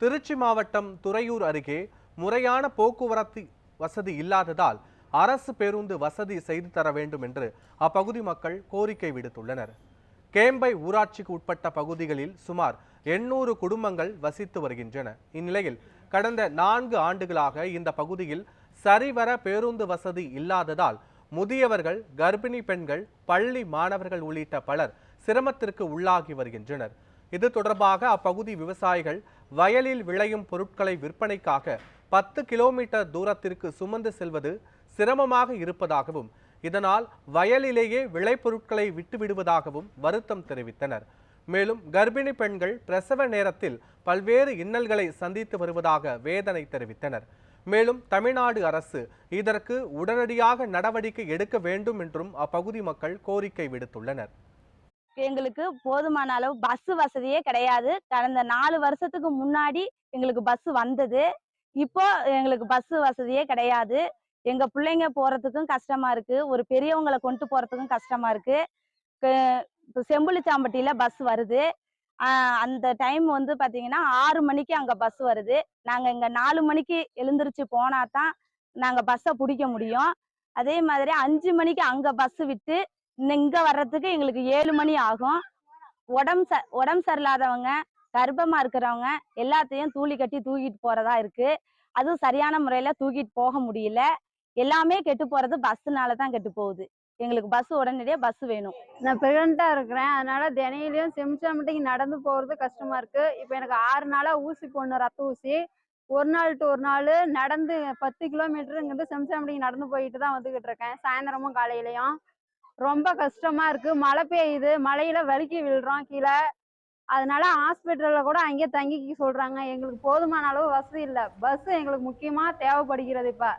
திருச்சி மாவட்டம் துறையூர் அருகே முறையான போக்குவரத்து வசதி இல்லாததால் அரசு பேருந்து வசதி செய்து தர வேண்டும் என்று அப்பகுதி மக்கள் கோரிக்கை விடுத்துள்ளனர். கேம்பை ஊராட்சிக்கு உட்பட்ட பகுதிகளில் சுமார் எண்ணூறு குடும்பங்கள் வசித்து வருகின்றன. இந்நிலையில் கடந்த நான்கு ஆண்டுகளாக இந்த பகுதியில் சரிவர பேருந்து வசதி இல்லாததால் முதியவர்கள் கர்ப்பிணி பெண்கள் பள்ளி மாணவர்கள் உள்ளிட்ட பலர் சிரமத்திற்கு உள்ளாகி வருகின்றனர். இது தொடர்பாக அப்பகுதி விவசாயிகள் வயலில் விளையும் பொருட்களை விற்பனைக்காக பத்து கிலோமீட்டர் தூரத்திற்கு சுமந்து செல்வது சிரமமாக இருப்பதாகவும் இதனால் வயலிலேயே விளைபொருட்களை விட்டுவிடுவதாகவும் வருத்தம் தெரிவித்தனர். மேலும் கர்ப்பிணி பெண்கள் பிரசவ நேரத்தில் பல்வேறு இன்னல்களை சந்தித்து வருவதாக வேதனை தெரிவித்தனர். மேலும் தமிழ்நாடு அரசு இதற்கு உடனடியாக நடவடிக்கை எடுக்க வேண்டும் என்றும் அப்பகுதி மக்கள் கோரிக்கை விடுத்துள்ளனர். எங்களுக்கு போதுமான அளவு பஸ் வசதியே கிடையாது. கடந்த நாலு வருஷத்துக்கு முன்னாடி எங்களுக்கு பஸ் வந்தது. இப்போ எங்களுக்கு பஸ் வசதியே கிடையாது. எங்க பிள்ளைங்க போறதுக்கும் கஷ்டமா இருக்கு. ஒரு பெரியவங்களை கொண்டு போறதுக்கும் கஷ்டமா இருக்கு. செம்புளிச்சாம்பட்டியில பஸ் வருது. அந்த டைம் வந்து பாத்தீங்கன்னா ஆறு மணிக்கு அங்க பஸ் வருது. நாங்க இங்க நாலு மணிக்கு எழுந்திருச்சு போனா தான் நாங்க பஸ்ஸை பிடிக்க முடியும். அதே மாதிரி அஞ்சு மணிக்கு அங்க பஸ் விட்டு இங்க வர்றதுக்கு எங்களுக்கு ஏழு மணி ஆகும். உடம்பு ச உடம்பு சரியில்லாதவங்க கர்ப்பமா இருக்கிறவங்க எல்லாத்தையும் தூளி கட்டி தூக்கிட்டு போறதா இருக்கு. அதுவும் சரியான முறையில தூக்கிட்டு போக முடியல. எல்லாமே கெட்டு போறது பஸ்னால தான் கெட்டு போகுது. எங்களுக்கு பஸ் உடனடியே பஸ் வேணும். நான் ப்ரெக்னெண்ட்டாக இருக்கிறேன். அதனால தினையிலையும் செமிச்சாமட்டிக்கு நடந்து போகிறது கஷ்டமா இருக்கு. இப்போ எனக்கு ஆறு நாளாக ஊசி போடணும் ரத்த ஊசி. ஒரு நாள் டு ஒரு நாள் நடந்து பத்து கிலோமீட்டருங்கிறது இங்கேருந்து நடந்து போயிட்டு தான் வந்துகிட்டு இருக்கேன். சாயந்தரமும் காலையிலையும். ரொம்ப கஷ்டமா இருக்கு. மழை பெய்யுது. மழையில வழுக்கி விழுறோம் கீழே. அதனால ஹாஸ்பிட்டலில் கூட அங்கேயே தங்கிக்க சொல்றாங்க. எங்களுக்கு போதுமான அளவு வசதி இல்லை. பஸ் எங்களுக்கு முக்கியமாக தேவைப்படுகிறது இப்போ.